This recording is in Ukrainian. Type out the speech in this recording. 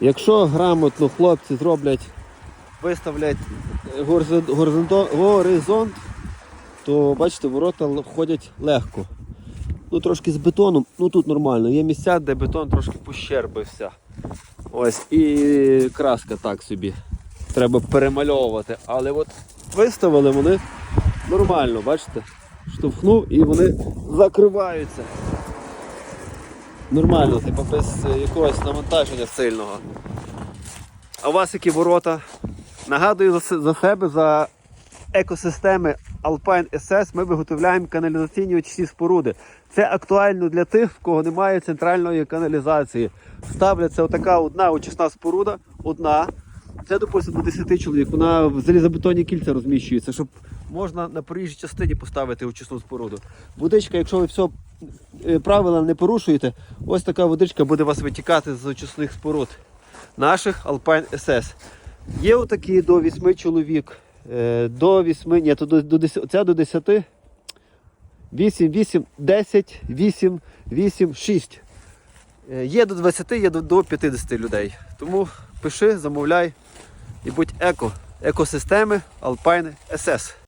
Якщо грамотно хлопці зроблять, виставлять е, горизонт, то бачите, ворота ходять легко. Ну, трошки з бетоном, ну тут нормально. Є місця, де бетон трошки пощербився. Ось, і краска так собі. Треба перемальовувати. Але от виставили вони нормально, бачите? Штовхнув і вони закриваються. Нормально, типу без е, якогось навантаження сильного. А у вас які ворота? Нагадую за, себе, за екосистеми Alpine SS ми виготовляємо каналізаційні очисні споруди. Це актуально для тих, в кого немає центральної каналізації. Ставляться отака одна очисна споруда, одна. Це, допустимо, до 10 чоловік. Вона в залізобетонні кільця розміщується, щоб можна на проїжджій частині поставити очисну споруду. Водичка, якщо ви все правила не порушуєте, ось така водичка буде вас витікати з очисних споруд наших Alpine SS. Є отакі до 8 чоловік. е, До 8, ні, то до, до 10, це до 10. 8, 8, 10, 8, 8, 6. Е, Є до 20, є до, до 50 людей. Тому пиши, замовляй і будь еко. Екосистеми Alpine SS.